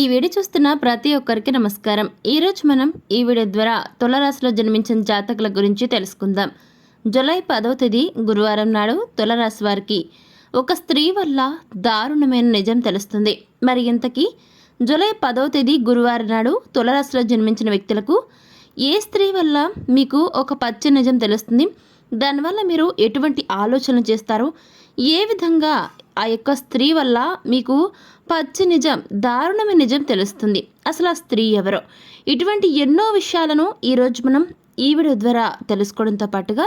ఈ వీడియో చూస్తున్న ప్రతి ఒక్కరికి నమస్కారం. ఈరోజు మనం ఈ వీడియో ద్వారా తులరాశిలో జన్మించిన జాతకుల గురించి తెలుసుకుందాం. జూలై పదవ తేదీ గురువారం నాడు తులరాశి వారికి ఒక స్త్రీ వల్ల దారుణమైన నిజం తెలుస్తుంది. మరి ఇంతకీ జూలై పదవ తేదీ గురువారం నాడు తులరాశిలో జన్మించిన వ్యక్తులకు ఏ స్త్రీ వల్ల మీకు ఒక పచ్చి నిజం తెలుస్తుంది? దానివల్ల మీరు ఎటువంటి ఆలోచనలు చేస్తారు? ఏ విధంగా ఆ యొక్క స్త్రీ వల్ల మీకు పచ్చి నిజం దారుణమైన నిజం తెలుస్తుంది? అసలు ఆ స్త్రీ ఎవరో? ఇటువంటి ఎన్నో విషయాలను ఈరోజు మనం ఈ వీడియో ద్వారా తెలుసుకోవడంతో పాటుగా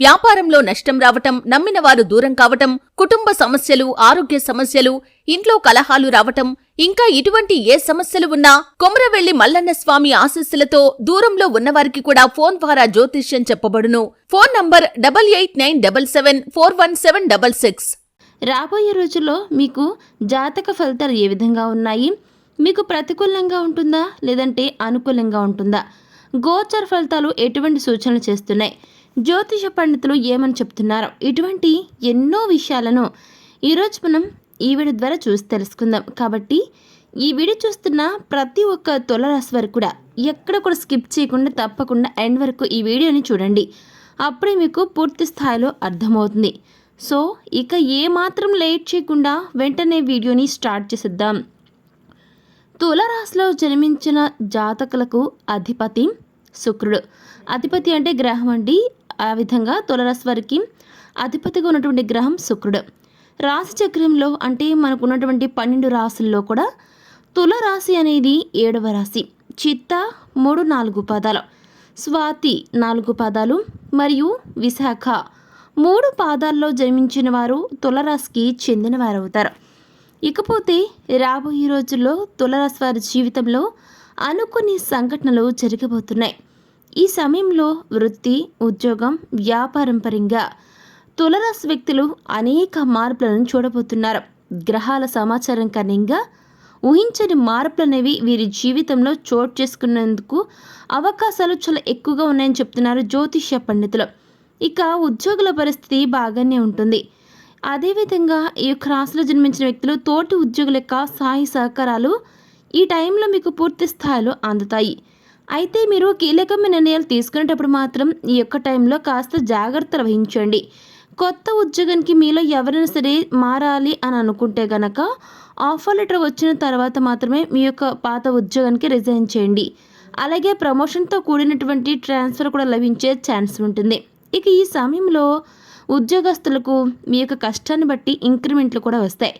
వ్యాపారంలో నష్టం రావటం నమ్మిన వారు దూరం కావటం కుటుంబ సమస్యలు ఆరోగ్య సమస్యలు ఇంట్లో కలహాలు రావటం ఇంకా ఇటువంటి ఏ సమస్యలు ఉన్నా కొమరవెల్లి మల్లన్న స్వామి ఆశస్సులతో దూరంలో ఉన్నవారికి కూడా ఫోన్ ద్వారా జ్యోతిష్యం చెప్పబడును. Phone number double eight nine double seven four one seven double six. రాబోయే రోజుల్లో మీకు జాతక ఫలితాలు ఏ విధంగా ఉన్నాయి? మీకు ప్రతికూలంగా ఉంటుందా? లేదంటే అనుకూలంగా ఉంటుందా? గోచర ఫలితాలు ఎటువంటి సూచనలు చేస్తున్నాయి? జ్యోతిష పండితులు ఏమని చెప్తున్నారు? ఇటువంటి ఎన్నో విషయాలను ఈరోజు మనం ఈ వీడియో ద్వారా చూసి తెలుసుకుందాం. కాబట్టి ఈ వీడియో చూస్తున్న ప్రతి ఒక్క తులరాశి వరకు కూడా ఎక్కడ కూడా స్కిప్ చేయకుండా తప్పకుండా ఎండ్ వరకు ఈ వీడియోని చూడండి. అప్పుడే మీకు పూర్తి స్థాయిలో అర్థమవుతుంది. సో ఇక ఏ మాత్రం లేట్ చేయకుండా వెంటనే వీడియోని స్టార్ట్ చేసేద్దాం. తులరాశిలో జన్మించిన జాతకులకు అధిపతి శుక్రుడు. అధిపతి అంటే గ్రహం అండి. ఆ విధంగా తులరాశి వారికి అధిపతిగా ఉన్నటువంటి గ్రహం శుక్రుడు. రాశి చక్రంలో అంటే మనకు ఉన్నటువంటి పన్నెండు రాశుల్లో కూడా తులరాశి అనేది ఏడవ రాశి. చిత్త మూడు నాలుగు పదాలు స్వాతి నాలుగు పదాలు మరియు విశాఖ మూడు పాదాల్లో జన్మించిన వారు తులరాశికి చెందిన వారవుతారు ఇకపోతే రాబోయే రోజుల్లో తులరాశి వారి జీవితంలో అనుకుని సంఘటనలు జరగబోతున్నాయి ఈ సమయంలో వృత్తి ఉద్యోగం వ్యాపారం పరంగా తులరాశి వ్యక్తులు అనేక మార్పులను చూడబోతున్నారు. గ్రహాల సమాచారం కారణంగా ఊహించని మార్పులు అనేవి వీరి జీవితంలో చోటు చేసుకునేందుకు అవకాశాలు చాలా ఎక్కువగా ఉన్నాయని చెప్తున్నారు జ్యోతిష్య పండితులు. ఇక ఉద్యోగుల పరిస్థితి బాగానే ఉంటుంది. అదేవిధంగా ఈ యొక్క రాశిలో జన్మించిన వ్యక్తులు తోటి ఉద్యోగుల యొక్క సహాయ సహకారాలు ఈ టైంలో మీకు పూర్తి స్థాయిలో అందుతాయి. అయితే మీరు కీలకమైన నిర్ణయాలు తీసుకునేటప్పుడు మాత్రం ఈ యొక్క టైంలో కాస్త జాగ్రత్త వహించండి. కొత్త ఉద్యోగానికి మీలో ఎవరైనా సరే మారాలి అని అనుకుంటే గనక ఆఫర్ లెటర్ వచ్చిన తర్వాత మాత్రమే మీ యొక్క పాత ఉద్యోగానికి రిజైన్ చేయండి. అలాగే ప్రమోషన్తో కూడినటువంటి ట్రాన్స్ఫర్ కూడా లభించే ఛాన్స్ ఉంటుంది. ఇక ఈ సమయంలో ఉద్యోగస్తులకు మీ యొక్క కష్టాన్ని బట్టి ఇంక్రిమెంట్లు కూడా వస్తాయి.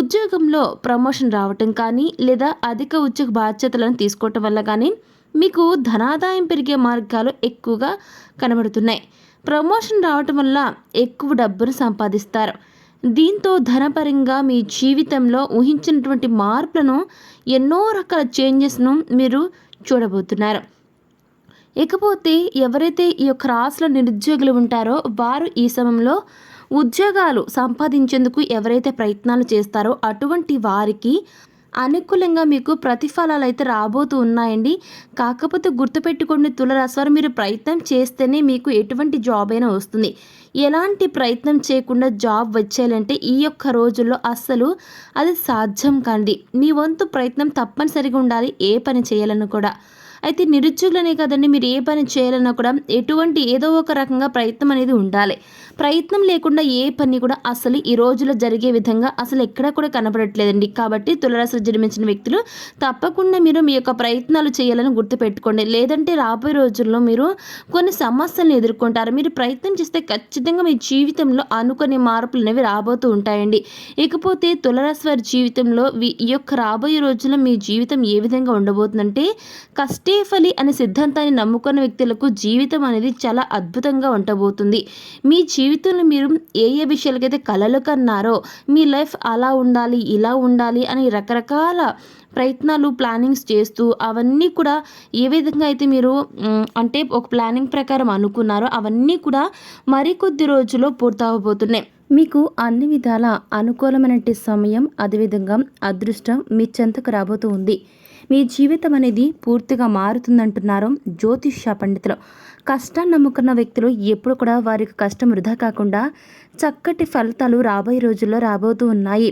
ఉద్యోగంలో ప్రమోషన్ రావటం కానీ లేదా అధిక ఉద్యోగ బాధ్యతలను తీసుకోవటం వల్ల కానీ మీకు ధనాదాయం పెరిగే మార్గాలు ఎక్కువగా కనబడుతున్నాయి. ప్రమోషన్ రావటం వల్ల ఎక్కువ డబ్బును సంపాదిస్తారు. దీంతో ధనపరంగా మీ జీవితంలో ఊహించినటువంటి మార్పులను ఎన్నో రకాల చేంజెస్ను మీరు చూడబోతున్నారు. ఇకపోతే ఎవరైతే ఈ యొక్క రాసుల నిరుద్యోగులు ఉంటారో వారు ఈ సమయంలో ఉద్యోగాలు సంపాదించేందుకు ఎవరైతే ప్రయత్నాలు చేస్తారో అటువంటి వారికి అనుకూలంగా మీకు ప్రతిఫలాలు అయితే రాబోతూ ఉన్నాయండి. కాకపోతే గుర్తుపెట్టుకోండి తులరాశివారు మీరు ప్రయత్నం చేస్తేనే మీకు ఎటువంటి జాబ్ అయినా వస్తుంది. ఎలాంటి ప్రయత్నం చేయకుండా జాబ్ వచ్చేయాలంటే ఈ యొక్క రోజుల్లో అస్సలు అది సాధ్యం కాండి. మీ వంతు ప్రయత్నం తప్పనిసరిగా ఉండాలి ఏ పని చేయాలని కూడా. అయితే నిరుద్యోగులనే కదండి మీరు ఏ పని చేయాలన్నా కూడా ఎటువంటి ఏదో ఒక రకంగా ప్రయత్నం అనేది ఉండాలి. ప్రయత్నం లేకుండా ఏ పని కూడా అసలు ఈ రోజులో జరిగే విధంగా అసలు ఎక్కడా కూడా కనపడట్లేదండి. కాబట్టి తులరాశిలో జన్మించిన వ్యక్తులు తప్పకుండా మీరు మీ యొక్క ప్రయత్నాలు చేయాలని గుర్తుపెట్టుకోండి. లేదంటే రాబోయే రోజుల్లో మీరు కొన్ని సమస్యలను ఎదుర్కొంటారు. మీరు ప్రయత్నం చేస్తే ఖచ్చితంగా మీ జీవితంలో అనుకునే మార్పులు అనేవి రాబోతూ ఉంటాయండి. ఇకపోతే తులరాశి వారి జీవితంలో ఈ యొక్క రాబోయే రోజుల్లో మీ జీవితం ఏ విధంగా ఉండబోతుందంటే కష్ట ఫలి అనే సిద్ధాంతాన్ని నమ్ముకున్న వ్యక్తులకు జీవితం అనేది చాలా అద్భుతంగా ఉండబోతుంది మీ జీవితంలో మీరు ఏ ఏ విషయాలకైతే కలలు కన్నారో మీ లైఫ్ అలా ఉండాలి ఇలా ఉండాలి అని రకరకాల ప్రయత్నాలు ప్లానింగ్స్ చేస్తూ అవన్నీ కూడా ఏ విధంగా అయితే మీరు అంటే ఒక ప్లానింగ్ ప్రకారం అనుకున్నారో అవన్నీ కూడా మరికొద్ది రోజుల్లో పూర్తవబోతున్నాయి. మీకు అన్ని విధాల అనుకూలమైనటువంటి సమయం అదేవిధంగా అదృష్టం మీ చెంతకు రాబోతూ ఉంది. మీ జీవితం అనేది పూర్తిగా మారుతుందంటున్నారు జ్యోతిష్య పండితులు. కష్టాన్ని నమ్ముకున్న వ్యక్తులు ఎప్పుడు కూడా వారికి కష్టం వృధా కాకుండా చక్కటి ఫలితాలు రాబోయే రోజుల్లో రాబోతూ ఉన్నాయి.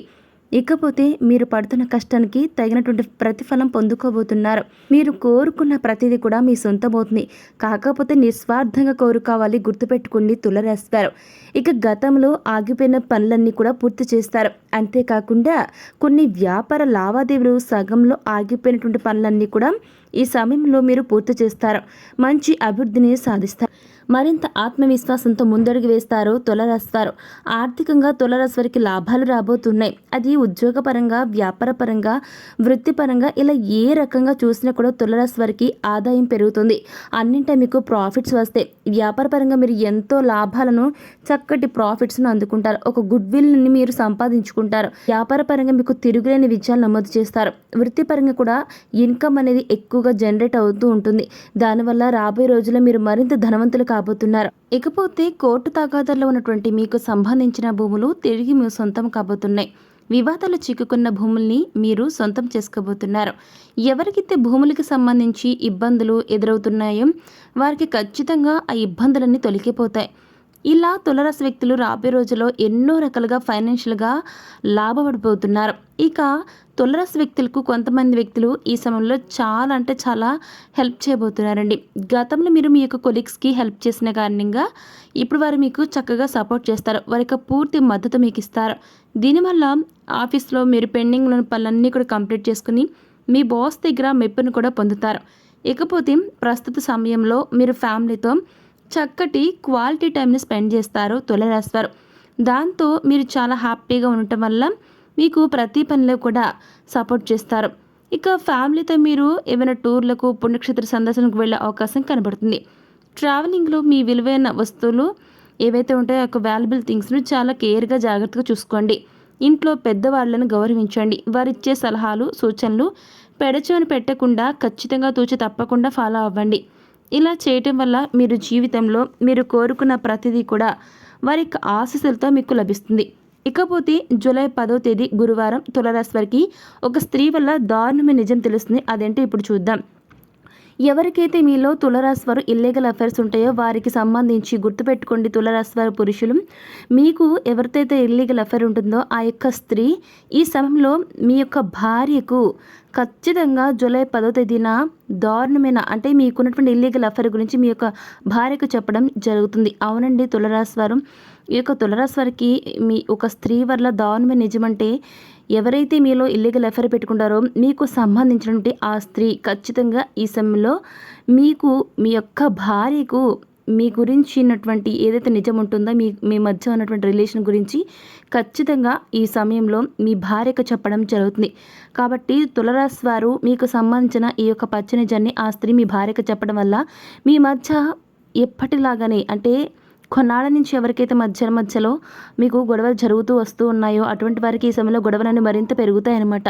ఇకపోతే మీరు పడుతున్న కష్టానికి తగినటువంటి ప్రతిఫలం పొందుకోబోతున్నారు. మీరు కోరుకున్న ప్రతిదీ కూడా మీ సొంతమవుతుంది. కాకపోతే నిస్వార్థంగా కోరుకోవాలి గుర్తుపెట్టుకోండి తులరేస్తారు. ఇక గతంలో ఆగిపోయిన పనులన్నీ కూడా పూర్తి చేస్తారు. అంతేకాకుండా కొన్ని వ్యాపార లావాదేవీలు సగంలో ఆగిపోయినటువంటి పనులన్నీ కూడా ఈ సమయంలో మీరు పూర్తి చేస్తారు. మంచి అభివృద్ధిని సాధిస్తారు. మరింత ఆత్మవిశ్వాసంతో ముందడుగు వేస్తారు తులరాశివారు ఆర్థికంగా తులరాశి వారికి లాభాలు రాబోతున్నాయి. అది ఉద్యోగపరంగా వ్యాపారపరంగా వృత్తిపరంగా ఇలా ఏ రకంగా చూసినా కూడా తులరాశి వారికి ఆదాయం పెరుగుతుంది. అన్నింటే మీకు ప్రాఫిట్స్ వస్తాయి. వ్యాపారపరంగా మీరు ఎంతో లాభాలను చక్కటి ప్రాఫిట్స్ను అందుకుంటారు. ఒక గుడ్ విల్ని మీరు సంపాదించుకుంటారు. వ్యాపారపరంగా మీకు తిరుగులేని విజయాలు నమోదు చేస్తారు. వృత్తిపరంగా కూడా ఇన్కమ్ అనేది ఎక్కువగా జనరేట్ అవుతూ ఉంటుంది. దానివల్ల రాబోయే రోజుల్లో మీరు మరింత ధనవంతులు కాబోతున్నారు. ఇకపోతే కోర్టు తగాదాల్లో ఉన్నటువంటి మీకు సంబంధించిన భూములు తిరిగి మీ సొంతం కాబోతున్నాయి. వివాదాలు చిక్కుకున్న భూముల్ని మీరు సొంతం చేసుకోబోతున్నారు. ఎవరికైతే భూములకు సంబంధించి ఇబ్బందులు ఎదురవుతున్నాయో వారికి ఖచ్చితంగా ఆ ఇబ్బందులన్నీ తొలగిపోతాయి. ఇలా తులరాశి వ్యక్తులు రాబోయే రోజుల్లో ఎన్నో రకాలుగా ఫైనాన్షియల్గా లాభపడిపోతున్నారు. ఇక తులరాశి వ్యక్తులకు కొంతమంది వ్యక్తులు ఈ సమయంలో చాలా అంటే చాలా హెల్ప్ చేయబోతున్నారండి. గతంలో మీరు మీ యొక్క కొలీగ్స్కి హెల్ప్ చేసిన కారణంగా ఇప్పుడు వారు మీకు చక్కగా సపోర్ట్ చేస్తారు. వారి యొక్క పూర్తి మద్దతు మీకు ఇస్తారు. దీనివల్ల ఆఫీస్లో మీరు పెండింగ్ ఉన్న పనులన్నీ కూడా కంప్లీట్ చేసుకుని మీ బాస్ దగ్గర మెప్పును కూడా పొందుతారు. ఇకపోతే ప్రస్తుత సమయంలో మీరు ఫ్యామిలీతో చక్కటి క్వాలిటీ టైంని స్పెండ్ చేస్తారు తులరాశివారు దాంతో మీరు చాలా హ్యాపీగా ఉండటం వల్ల మీకు ప్రతి పనిలో కూడా సపోర్ట్ చేస్తారు. ఇక ఫ్యామిలీతో మీరు ఏమైనా టూర్లకు పుణ్యక్షేత్ర సందర్శనకు వెళ్ళే అవకాశం కనబడుతుంది. ట్రావెలింగ్లో మీ విలువైన వస్తువులు ఏవైతే ఉంటాయో ఒక వాల్యుబుల్ థింగ్స్ను చాలా కేర్గా జాగ్రత్తగా చూసుకోండి. ఇంట్లో పెద్దవాళ్ళను గౌరవించండి. వారిచ్చే సలహాలు సూచనలు పెడచోని పెట్టకుండా ఖచ్చితంగా తూచి తప్పకుండా ఫాలో అవ్వండి. ఇలా చేయటం వల్ల మీరు జీవితంలో మీరు కోరుకున్న ప్రతిదీ కూడా వారి యొక్క ఆశీస్సులతో మీకు లభిస్తుంది. ఇకపోతే జూలై పదో తేదీ గురువారం తులరాశి వారికి ఒక స్త్రీ వల్ల దారుణమైన నిజం తెలుస్తుంది. అదేంటో ఇప్పుడు చూద్దాం. ఎవరికైతే మీలో తులరాశి వారు ఇల్లీగల్ అఫైర్స్ ఉంటాయో వారికి సంబంధించి గుర్తుపెట్టుకోండి తులరాశి వారి పురుషులు. మీకు ఎవరితైతే ఇల్లీగల్ అఫైర్ ఉంటుందో ఆ యొక్క స్త్రీ ఈ సమయంలో మీ యొక్క భార్యకు ఖచ్చితంగా జూలై పదో తేదీన దారుణమైన అంటే మీకున్నటువంటి ఇల్లీగల్ అఫైర్ గురించి మీ యొక్క భార్యకు చెప్పడం జరుగుతుంది. అవునండి తులరాశి వారు ఈ యొక్క తులరాశి వారికి మీ ఒక స్త్రీ వల్ల దారుణమైన నిజమంటే ఎవరైతే మీలో ఇల్లీగల్ ఎఫైర్ పెట్టుకుంటారో మీకు సంబంధించినటువంటి ఆ స్త్రీ ఖచ్చితంగా ఈ సమయంలో మీకు మీ యొక్క భార్యకు మీ గురించి ఉన్నటువంటి ఏదైతే నిజం ఉంటుందో మీ మీ మధ్య ఉన్నటువంటి రిలేషన్ గురించి ఖచ్చితంగా ఈ సమయంలో మీ భార్యకు చెప్పడం జరుగుతుంది. కాబట్టి తులరాశి వారు మీకు సంబంధించిన ఈ యొక్క పచ్చని జన్ని ఆ స్త్రీ మీ భార్యకు చెప్పడం వల్ల మీ మధ్య ఎప్పటిలాగానే అంటే కొన్నాళ్ళ నుంచి ఎవరికైతే మధ్య మధ్యలో మీకు గొడవలు జరుగుతూ వస్తూ ఉన్నాయో అటువంటి వారికి ఈ సమయంలో గొడవలన్నీ మరింత పెరుగుతాయన్నమాట.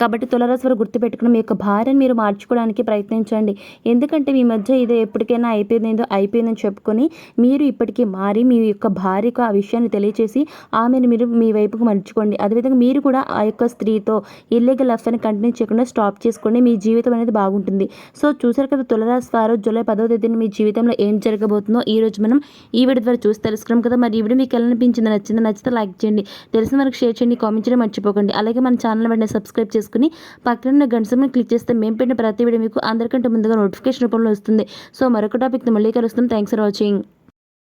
కాబట్టి తులరాశి వారు గుర్తుపెట్టుకుని మీ యొక్క భార్యను మీరు మార్చుకోవడానికి ప్రయత్నించండి. ఎందుకంటే మీ మధ్య ఇది ఎప్పటికైనా అయిపోయిందో అయిపోయిందని చెప్పుకొని మీరు ఇప్పటికీ మారి మీ యొక్క భార్యకు ఆ విషయాన్ని తెలియచేసి ఆమెను మీరు మీ వైపుకు మర్చుకోండి అదేవిధంగా మీరు కూడా ఆ యొక్క స్త్రీతో ఇల్లీగల్ అఫ్ని కంటిన్యూ చేయకుండా స్టాప్ చేసుకోండి. మీ జీవితం అనేది బాగుంటుంది. సో చూసారు కదా తులరాశి వారు జూలై పదో తేదీన మీ జీవితంలో ఏం జరగబోతుందో ఈ రోజు మనం ఈ వీడియో ద్వారా చూసి తెలుసుకున్నాం కదా. మరి ఈ వీడియో మీకు ఎలా అనిపించింది నచ్చింది నచ్చితే లైక్ చేయండి. తెలిసిన వరకు షేర్ చేయండి. కామెంట్ చేయడం మర్చిపోకండి. అలాగే మన ఛానల్ వెంటనే సబ్స్క్రైబ్ చేసుకుని పక్కన గంటసమని క్లిక్ చేస్తే మేము పెట్టిన ప్రతి వీడియో మీకు అందరికంటే ముందుగా నోటిఫికేషన్ రూపంలో వస్తుంది. సో మరొక టాపిక్ని మళ్ళీ కలుస్తాం. Thanks for watching